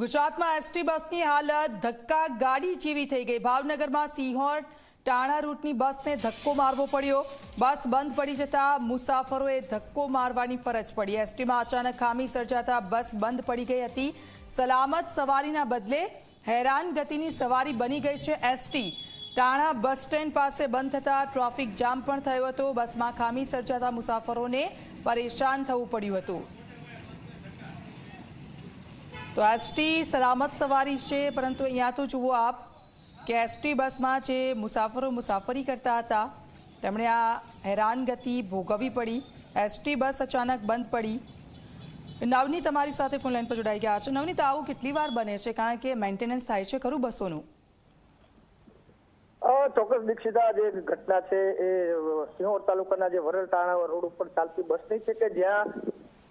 ગુજરાતમાં એસટી બસની હાલત ધક્કા ગાડી જેવી થઈ ગઈ. ભાવનગરમાં સિંહોર ટાણા રૂટની બસને ધક્કો મારવો પડ્યો. બસ બંધ પડી જતા મુસાફરોએ ધક્કો મારવાની ફરજ પડી. એસટીમાં અચાનક ખામી સર્જાતા બસ બંધ પડી ગઈ હતી. સલામત સવારીના બદલે હેરાન ગતિની સવારી બની ગઈ છે એસટી. ટાણા બસ સ્ટેન્ડ પાસે બંધ થતા ટ્રાફિક જામ પણ થયો હતો. બસમાં ખામી સર્જાતા મુસાફરોને પરેશાન થવું પડ્યું હતું. તો એસટી સલામત સવારી છે, પરંતુ અહીંયા તો જુઓ આપ કે એસટી બસમાં જે મુસાફરો મુસાફરી કરતા હતા, તેમણે આ હેરાનગતિ ભોગવવી પડી. એસટી બસ અચાનક બંધ પડી. નવની તમારી સાથે ફોન લાઈન પર જોડાઈ ગયા છે. નવનીત, આવું કેટલી વાર બને છે? કારણ કે મેન્ટેનન્સ થાય છે ખરું બસોનું? ચોક્કસ દીક્ષિતા જે ઘટના છે એ સિંહોર તાલુકાના જે વરલ ટાણા રોડ ઉપર ચાલતી બસની છે કે જ્યાં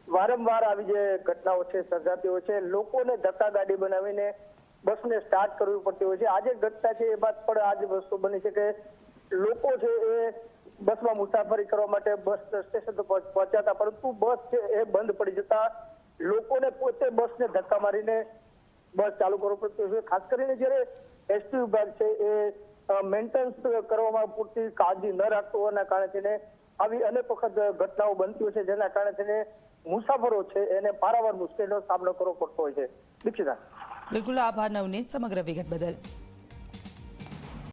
વારંવાર આવી જે ઘટનાઓ છે સર્જાતી હોય છે, લોકોને ધક્કા ગાડી બનાવીને બસને સ્ટાર્ટ કરવી પડતી હોય છે. આજે ઘટના છે, એ બાદ પણ આજે વસ્તુ બની છે કે લોકો છે એ બસમાં મુસાફરી કરવા માટે બસ સ્ટેશન પહોંચ્યા પરંતુ બસ છે એ બંધ પડી જતા લોકોને પોતે બસને ધક્કા મારીને બસ ચાલુ કરવું પડતું છે. ખાસ કરીને જ્યારે એસટી વિભાગ છે એ મેન્ટેનન્સ કરવામાં પૂરતી કાળજી ન રાખતું હોવાના કારણે તેને આવી અનેક વખત ઘટનાઓ બનતી હોય છે, જેના કારણે તેને મુસાફરો છે, એને પારાવાર મુશ્કેલીનો સામનો કરવો પડતો હોય છે. દીક્ષિતા. બિલકુલ આભાર નવનીત, સમગ્ર વિગત બદલ.